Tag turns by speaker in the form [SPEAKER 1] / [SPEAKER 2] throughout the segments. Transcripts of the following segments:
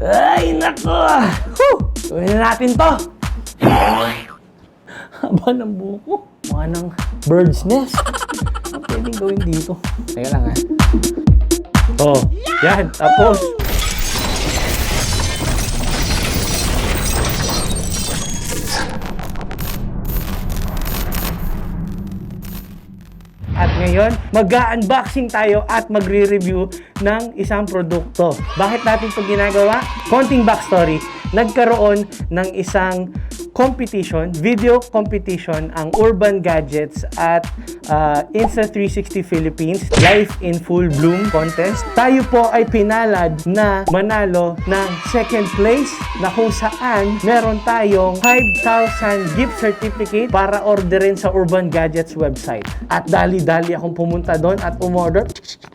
[SPEAKER 1] Ay, nako! Whew! Gawin na natin to! Haba ng buko. Mukha ng bird's nest. Ano pwedeng gawin dito? Teka lang ha. Oh, yan. Tapos. Ngayon, mag-unboxing tayo at magre-review ng isang produkto. Bakit natin ito ginagawa? Konting backstory. Nagkaroon ng isang competition, video competition ang Urban Gadgets at uh, Insta360 Philippines Life in Full Bloom contest. Tayo po ay pinalad na manalo ng second place na kung saan meron tayong 5,000 gift certificate para orderin sa Urban Gadgets website. At dali-dali akong pumunta doon at umorder.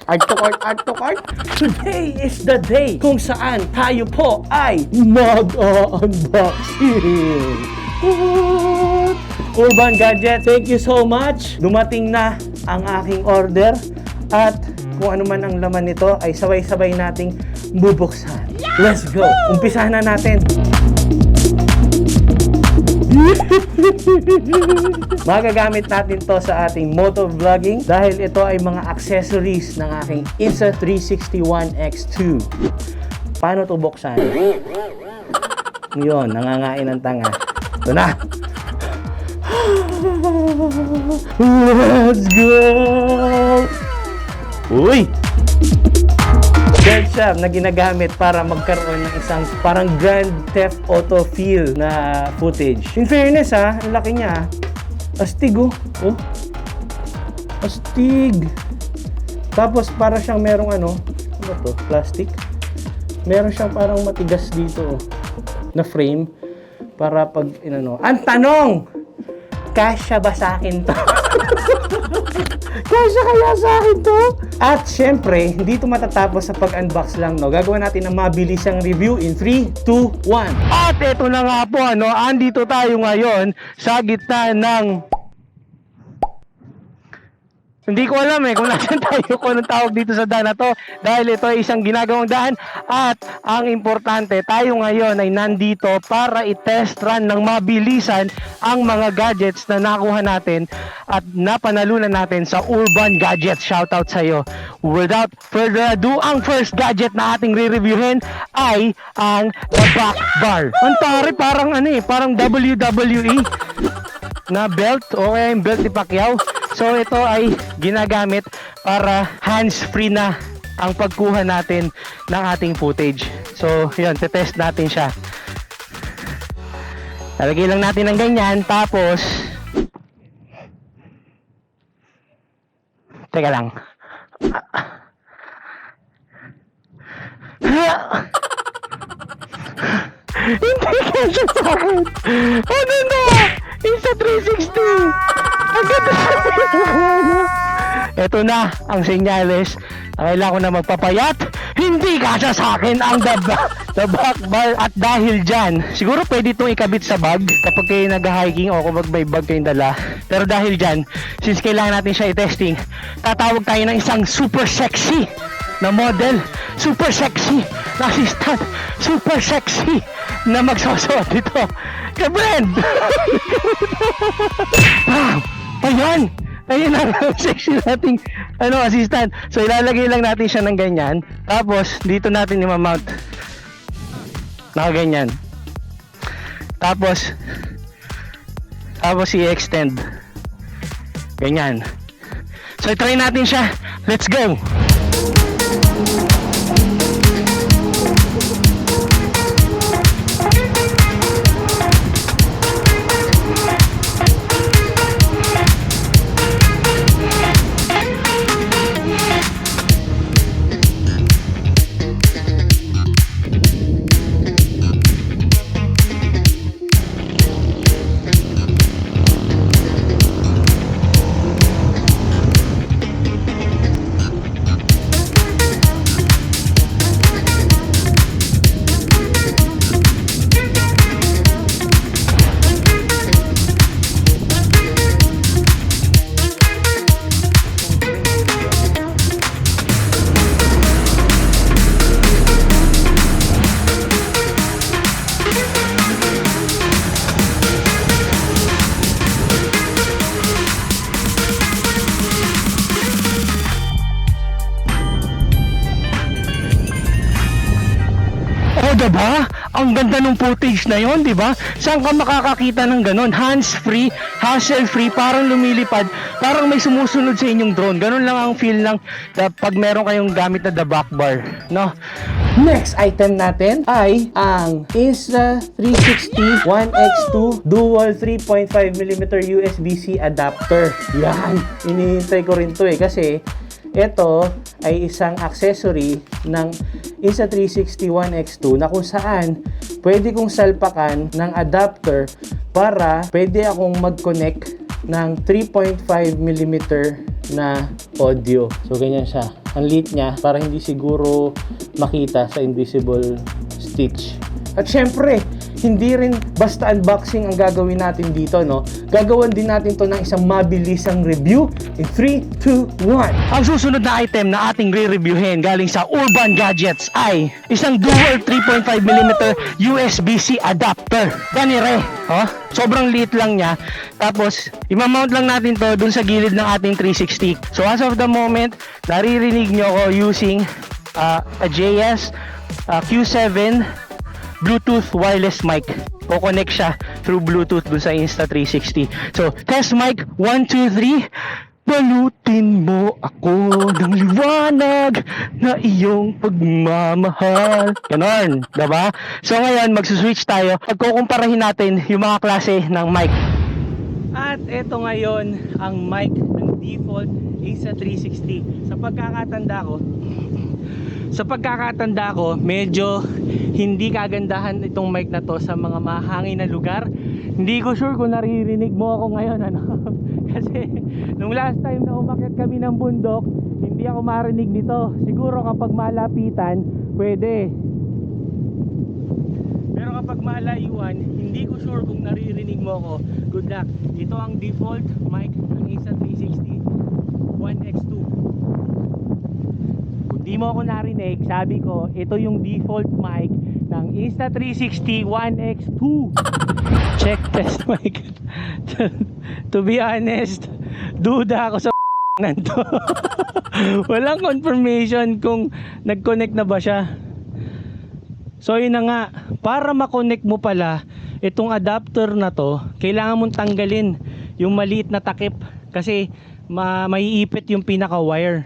[SPEAKER 1] Add to cart, add to cart. Today is the day kung saan tayo po ay mag-unboxing. Urban Gadget, thank you so much. Dumating na ang aking order at kung ano man ang laman nito ay sabay-sabay nating bubuksan. Let's go! Umpisahan na natin. Magagamit natin to sa ating moto vlogging dahil ito ay mga accessories ng aking Insta360 One X2. Paano to buksan? Yun, nangangain ng tanga. Ito na! Let's go! Uy! Shop na ginagamit para magkaroon ng isang parang Grand Theft Auto feel na footage. In fairness ha, ang laki niya. Astig oh. oh. Astig. Tapos para siyang merong ano, ano to, plastic. Meron siyang parang matigas dito oh, na frame para pag inano. Ang tanong! Kasya ba sa akin to? Kasya kaya sa akin to? At syempre, hindi to matatapos sa pag-unbox lang, no? Gagawa natin ng mabilisang review in 3, 2, 1. At ito na nga po, ano? Andito tayo ngayon sa gitna ng hindi ko alam eh kung nasan tayo kung anong tawag dito sa daan na to dahil ito ay isang ginagawang daan at ang importante tayo ngayon ay nandito para i-test run ng mabilisan ang mga gadgets na nakuha natin at napanalunan natin sa Urban Gadgets. Shoutout sa iyo. Without further ado, ang first gadget na ating re-reviewin ay ang The Back Bar. Ang tari parang ano eh, parang WWE na belt o kaya yung belt ni Pacquiao. So ito ay ginagamit para hands-free na ang pagkuha natin ng ating footage. So yun, test natin siya. Lalagay lang natin ng ganyan, tapos Teka lang. Hindi kasi sa akin. Ano na? Insta 360. Ang ganda Ito na ang senyales. Kailangan ko na magpapayat. Hindi kasya sa akin ang the, the back bar at dahil dyan, siguro pwede itong ikabit sa bag kapag kayo nag-hiking o kung may bag kayong dala. Pero dahil dyan, since kailangan natin siya i-testing, tatawag tayo ng isang super sexy na model, super sexy na assistant, super sexy na magsusuot dito. Ka-brand! ah, ayan! Ayun ang sexy nating ano, assistant. So ilalagay lang natin siya ng ganyan. Tapos dito natin i-mount. Nakaganyan. Tapos tapos i-extend. Ganyan. So try natin siya. Let's go. Ba? Ang ganda ng footage na yon, di ba? Saan ka makakakita ng ganon? Hands-free, hassle-free, parang lumilipad, parang may sumusunod sa inyong drone. Ganon lang ang feel ng da- pag meron kayong gamit na the back bar, no? Next item natin ay ang Insta360 1X2 Dual 3.5mm USB-C adapter. Yan, inihintay ko rin to eh kasi ito ay isang accessory ng Insta360 1X2 na kung saan pwede kong salpakan ng adapter para pwede akong mag-connect ng 3.5mm na audio. So, ganyan siya. Ang liit niya para hindi siguro makita sa invisible stitch. At syempre, hindi rin basta unboxing ang gagawin natin dito, no? Gagawan din natin to ng isang mabilisang review in 3, 2, 1. Ang susunod na item na ating re-reviewin galing sa Urban Gadgets ay isang dual 3.5mm USB-C adapter. Ganire, oh? Sobrang liit lang niya. Tapos, imamount lang natin to dun sa gilid ng ating 360. So, as of the moment, naririnig nyo ako using uh, a JS uh, Q7 Bluetooth wireless mic. Ko-connect siya through Bluetooth dun sa Insta360. So, test mic 1, 2, 3. Balutin mo ako ng liwanag na iyong pagmamahal. Ganon, diba? So ngayon, magsuswitch tayo. Pagkukumparahin natin yung mga klase ng mic. At ito ngayon ang mic ng default Insta360. Sa pagkakatanda ko, sa pagkakatanda ko, medyo hindi kagandahan itong mic na to sa mga mahangin na lugar. Hindi ko sure kung naririnig mo ako ngayon ano. Kasi nung last time na umakyat kami ng bundok, hindi ako marinig nito. Siguro kapag malapitan, pwede. Pero kapag malayuan, hindi ko sure kung naririnig mo ako. Good luck. Ito ang default mic ng Insta360 1X2. Kung di mo ako narinig, sabi ko, ito yung default mic ng Insta360 1X2. Check test mic. to be honest, duda ako sa nanto. Walang confirmation kung nag-connect na ba siya. So yun na nga, para ma-connect mo pala itong adapter na to, kailangan mong tanggalin yung maliit na takip kasi ma maiipit yung pinaka wire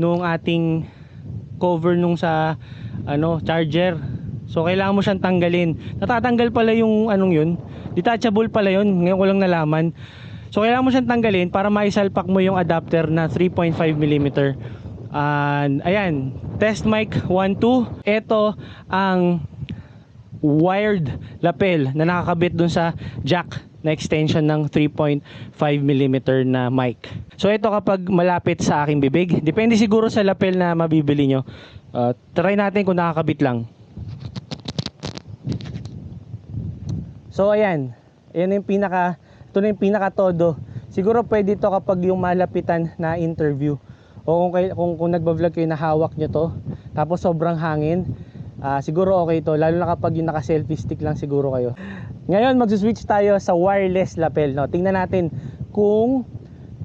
[SPEAKER 1] nung ating cover nung sa ano charger. So kailangan mo siyang tanggalin. Natatanggal pala yung anong yun. Detachable pala yun. Ngayon ko lang nalaman. So kailangan mo siyang tanggalin para maisalpak mo yung adapter na 3.5mm. And ayan, test mic 1 2. Ito ang wired lapel na nakakabit dun sa jack na extension ng 3.5mm na mic. So ito kapag malapit sa aking bibig, depende siguro sa lapel na mabibili nyo. Uh, try natin kung nakakabit lang. So ayan, ayan yung pinaka, ito na yung pinaka todo. Siguro pwede to kapag yung malapitan na interview. O kung, kung, kung nagbablog kayo na hawak nyo to, tapos sobrang hangin, ah, siguro okay to. Lalo na kapag yung naka selfie stick lang siguro kayo. Ngayon magsuswitch tayo sa wireless lapel. No? Tingnan natin kung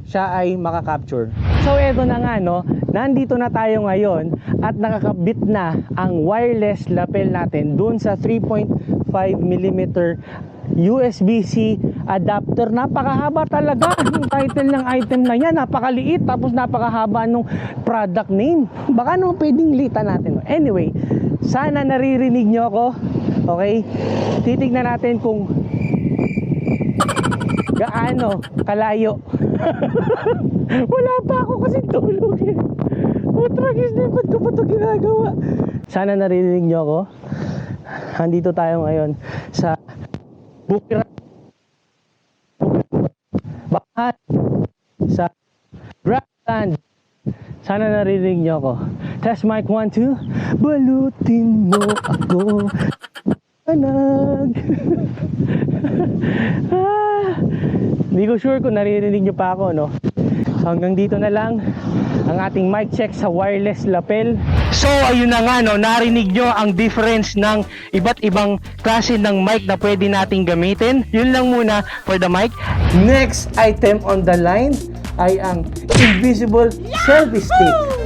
[SPEAKER 1] siya ay makakapture. So eto na nga no, nandito na tayo ngayon at nakakabit na ang wireless lapel natin dun sa 3.5mm USB-C adapter. Napakahaba talaga yung title ng item na yan. Napakaliit tapos napakahaba nung product name. Baka naman pwedeng lita natin. Anyway, sana naririnig nyo ako. Okay? Titignan natin kung gaano kalayo. Wala pa ako kasi tulog eh. Putragis na ba't ko pa ito ginagawa? Sana naririnig nyo ako. Andito tayo ngayon sa Bukira Bahan sa Grassland. Sana naririnig nyo ako. Test mic 1, 2. Balutin mo ako. Anag. ah, hindi ko sure kung naririnig nyo pa ako, no? Hanggang dito na lang ang ating mic check sa wireless lapel. So ayun na nga no, narinig nyo ang difference ng iba't ibang klase ng mic na pwede nating gamitin. Yun lang muna for the mic. Next item on the line ay ang invisible selfie stick.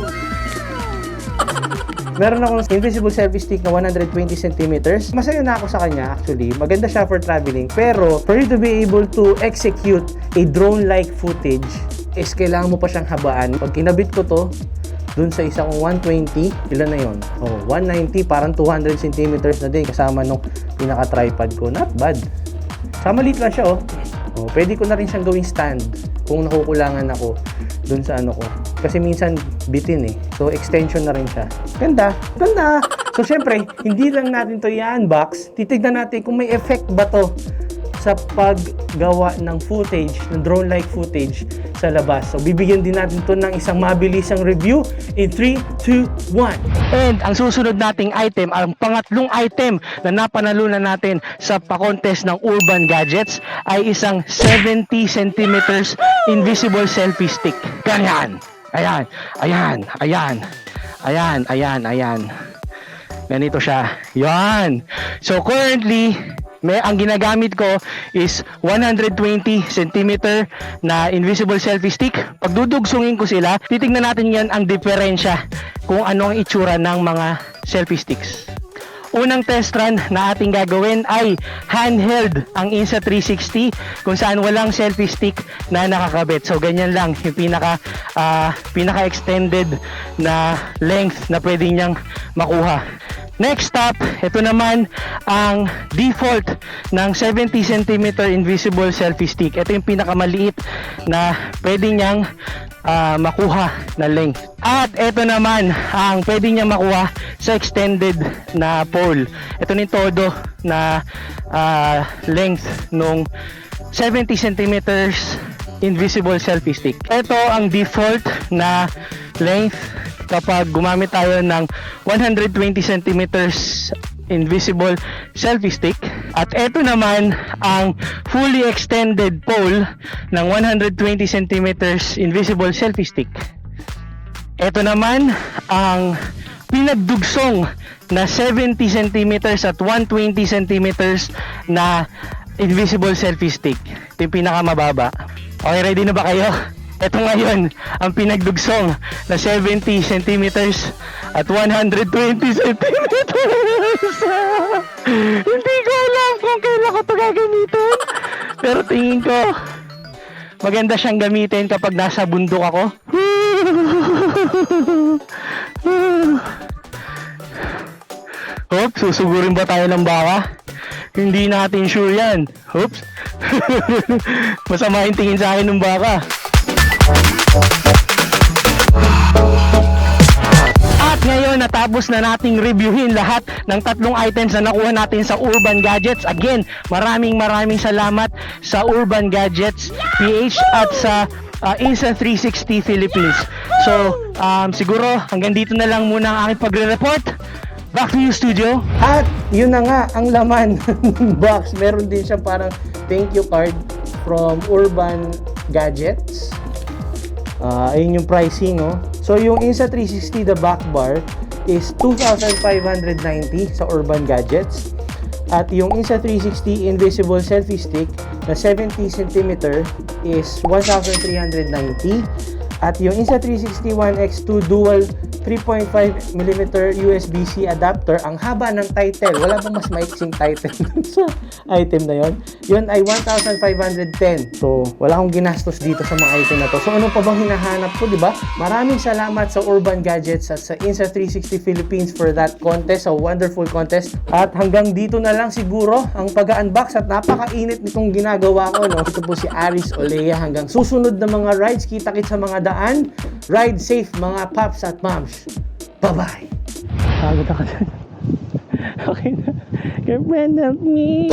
[SPEAKER 2] Meron akong invisible selfie stick na 120 centimeters. Masaya na ako sa kanya actually. Maganda siya for traveling. Pero for you to be able to execute a drone-like footage, is kailangan mo pa siyang habaan. Pag kinabit ko to, dun sa isa kong 120, ilan na yon? Oh, 190, parang 200 centimeters na din kasama nung pinaka-tripod ko. Not bad. Sa maliit lang siya, oh. oh. Pwede ko na rin siyang gawing stand kung nakukulangan ako dun sa ano ko. Kasi minsan bitin eh. So, extension na rin siya. Ganda. Ganda. So, syempre, hindi lang natin to i-unbox. Titignan natin kung may effect ba to sa paggawa ng footage, ng drone-like footage sa labas. So, bibigyan din natin to ng isang mabilisang review in 3, 2, 1.
[SPEAKER 1] And ang susunod nating item, ang pangatlong item na napanalunan natin sa pa-contest ng Urban Gadgets ay isang 70 centimeters invisible selfie stick. Ganyan. Ayan. Ayan. Ayan. Ayan. Ayan. Ayan. Ganito siya. Yan. So currently, may ang ginagamit ko is 120 cm na invisible selfie stick. Pag dudugsungin ko sila, titingnan natin yan ang diferensya kung ano ang itsura ng mga selfie sticks. Unang test run na ating gagawin ay handheld ang Insta360 kung saan walang selfie stick na nakakabit. So ganyan lang yung pinaka ah, pinaka extended na length na pwede niyang makuha. Next stop, ito naman ang default ng 70 cm invisible selfie stick. Ito yung pinakamaliit na pwede niyang ah, makuha na length. At ito naman ang pwede niya makuha sa extended na pole. Ito ni todo na ah, length nung 70 centimeters invisible selfie stick. Ito ang default na length kapag gumamit tayo ng 120 centimeters invisible selfie stick at ito naman ang fully extended pole ng 120 centimeters invisible selfie stick ito naman ang pinagdugsong na 70 centimeters at 120 centimeters na invisible selfie stick. Ito yung pinakamababa. Okay, ready na ba kayo? Ito ngayon ang pinagdugsong na 70 centimeters at 120 centimeters. Hindi ko alam kung kailan ko ito gagamitin. Pero tingin ko, maganda siyang gamitin kapag nasa bundok ako. Oops, susugurin ba tayo ng baka? Hindi natin sure yan. Oops. Masama yung tingin sa akin ng baka. Natapos na nating reviewin lahat ng tatlong items na nakuha natin sa Urban Gadgets. Again, maraming maraming salamat sa Urban Gadgets PH at sa uh, Insta360 Philippines. So, um, siguro hanggang dito na lang muna ang aking pagre-report. Back to you, studio.
[SPEAKER 2] At yun na nga ang laman ng box. Meron din siyang parang thank you card from Urban Gadgets. Ah, ayun yung pricing, oh. So yung Insta360 the back bar is 2,590 sa Urban Gadgets. At yung Insta360 invisible selfie stick na 70 cm is 1,390. At yung Insta360 One X2 dual 3.5mm USB-C adapter, ang haba ng title. Wala bang mas maiksing title sa item na yon? Yun ay 1,510. So, wala akong ginastos dito sa mga item na to. So, ano pa bang hinahanap ko, di ba? Maraming salamat sa Urban Gadgets at sa Insta360 Philippines for that contest, a wonderful contest. At hanggang dito na lang siguro ang pag-unbox at napakainit nitong ginagawa ko. No? Ito po si Aris Olea. Hanggang susunod na mga rides, kita-kit sa mga daan. Ride safe mga paps at moms. Bye-bye!
[SPEAKER 1] Pagod ako dun. okay na. Girlfriend, help me.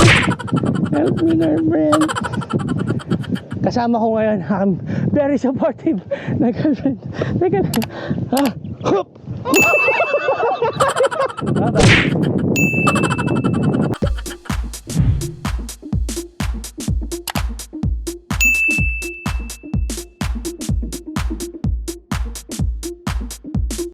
[SPEAKER 1] Help me, girlfriend. Kasama ko ngayon, I'm very supportive na girlfriend. Teka lang. Ah, hup! Bye-bye.